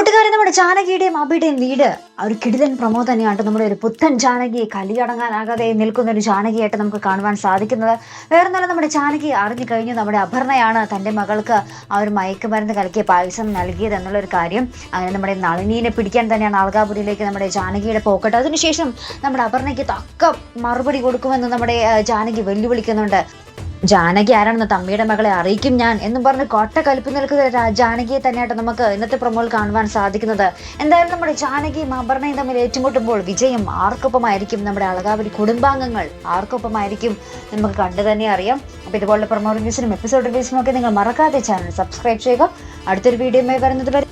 ജാനകിയുടെയും അബിയുടെയും വീട് ഒരു കിടിലൻ പ്രമോ തന്നെയാണ്. നമ്മുടെ ഒരു പുത്തൻ ജാനകി കലിയടങ്ങാനാകാതെ നിൽക്കുന്ന ഒരു ജാനകിയായിട്ട് നമുക്ക് കാണുവാൻ സാധിക്കുന്നത്. വേറെ നല്ല നമ്മുടെ ജാനകി അറിഞ്ഞു കഴിഞ്ഞു നമ്മുടെ അപർണയാണ് തന്റെ മകൾക്ക് ആ ഒരു മയക്കുമരുന്ന് കലക്കിയ പായസം നൽകിയത് എന്നുള്ളൊരു കാര്യം. അങ്ങനെ നമ്മുടെ നളിനീനെ പിടിക്കാൻ തന്നെയാണ് ആൾകാപുരിയിലേക്ക് നമ്മുടെ ജാനകിയുടെ പോക്കട്ട്. അതിനുശേഷം നമ്മുടെ അപർണയ്ക്ക് തക്ക മറുപടി കൊടുക്കുമെന്ന് നമ്മുടെ ജാനകി വെല്ലുവിളിക്കുന്നുണ്ട്. ജാനകി ആരാണെന്ന് തമ്മിയുടെ മകളെ അറിയിക്കും ഞാൻ എന്നും പറഞ്ഞ് കോട്ട കലിപ്പ് നിൽക്കുന്ന ജാനകിയെ തന്നെയായിട്ട് നമുക്ക് ഇന്നത്തെ പ്രമോൾ കാണുവാൻ സാധിക്കുന്നത്. എന്തായാലും നമ്മുടെ ജാനകിയും അപർണയും തമ്മിൽ ഏറ്റുമുട്ടുമ്പോൾ വിജയം ആർക്കൊപ്പമായിരിക്കും നമ്മുടെ അളകാവലി കുടുംബാംഗങ്ങൾ? ആർക്കൊപ്പമായിരിക്കും നമുക്ക് കണ്ടു തന്നെ അറിയാം. അപ്പോൾ ഇതുപോലുള്ള പ്രൊമോ റിവ്യൂസിനും എപ്പിസോഡ് റിവ്യൂസിനും ഒക്കെ നിങ്ങൾ മറക്കാതെ ചാനൽ സബ്സ്ക്രൈബ് ചെയ്യുക. അടുത്തൊരു വീഡിയോയുമായി വരുന്നത് വരെ